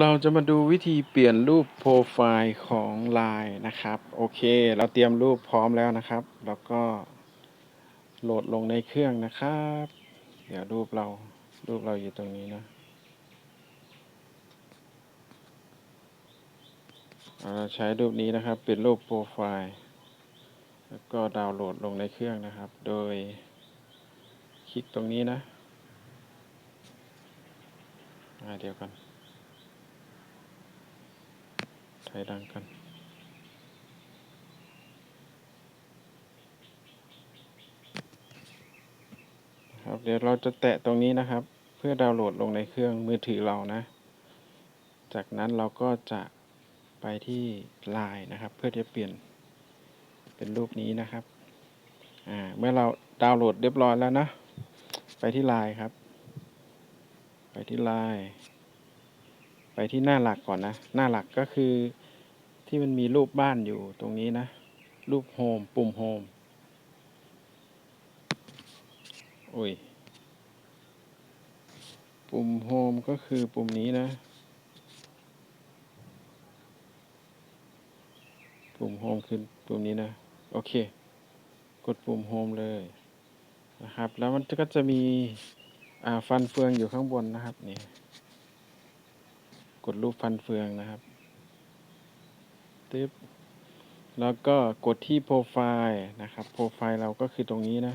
เราจะมาดูวิธีเปลี่ยนรูปโปรไฟล์ของ Line นะครับ โอเค เราเตรียมรูปพร้อมแล้วนะครับ แล้วก็โหลดลงในเครื่องนะครับ เดี๋ยวรูปเรารูปเราอยู่ตรงนี้นะเราใช้รูปนี้นะครับ เป็นรูปโปรไฟล์ แล้วก็ดาวน์โหลดลงในเครื่องนะครับ โดยคลิกตรงนี้นะเดี๋ยวกัน ถอยหลังกันครับเดี๋ยวเราจะแตะตรงนี้นะครับ เพื่อดาวน์โหลดลงในเครื่องมือถือเรานะ จากนั้นเราก็จะไปที่ Line นะครับ เพื่อจะเปลี่ยนเป็นรูปนี้นะครับอ่าเมื่อเราดาวน์โหลดเรียบร้อยแล้วนะ ไปที่ Line ครับ ไปที่ Line ไปที่หน้าหลักก่อนนะ หน้าหลักก็คือที่มันมีรูปบ้านอยู่ตรงนี้นะ รูปโฮมปุ่มโฮมโอ้ย ปุ่มโฮมก็คือปุ่มนี้นะ ปุ่มโฮมคือปุ่มนี้นะ โอเค กดปุ่มโฮมเลยนะครับ แล้วมันก็จะมีฟันเฟืองอยู่ข้างบนนะครับนี่ กดรูปฟันเฟืองนะครับตึ๊บแล้วก็กดที่โปรไฟล์นะครับ โปรไฟล์เราก็คือตรงนี้นะ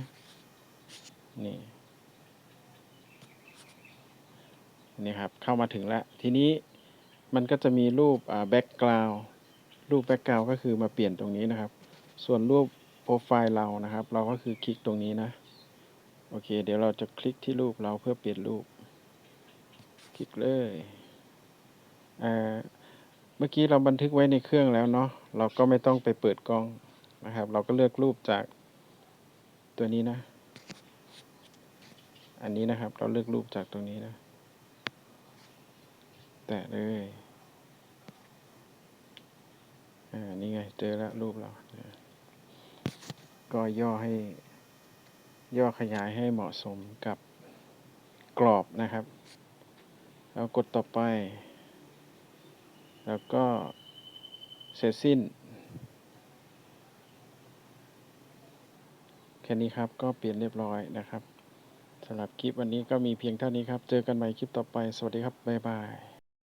นี่นี่ครับ เข้ามาถึงแล้ว ทีนี้มันก็จะมีรูปแบ็กกราวด์รูปแบ็กกราวด์ก็คือมาเปลี่ยนตรงนี้นะครับ ส่วนรูปโปรไฟล์เรานะครับ เราก็คือคลิกตรงนี้นะ โอเค เดี๋ยวเราจะคลิกที่รูปเราเพื่อเปลี่ยนรูป คลิกเลย อ่าเมื่อกี้เราบันทึกไว้ในเครื่องแล้วเนาะเราก็ไม่ต้องไปเปิดกล้องนะครับ เราก็เลือกรูปจากตัวนี้นะ อันนี้นะครับ เราเลือกรูปจากตรงนี้นะ แตะเลยอ่านี่ไงเจอแล้วรูปเราก็ย่อให้ย่อขยายให้เหมาะสมกับกรอบนะครับ แล้วกดต่อไป แล้วก็เสร็จสิ้น แค่นี้ครับก็เปลี่ยนเรียบร้อยนะครับสำหรับคลิปวันนี้ก็มีเพียงเท่านี้ครับ เจอกันใหม่คลิปต่อไป สวัสดีครับ บ๊ายบาย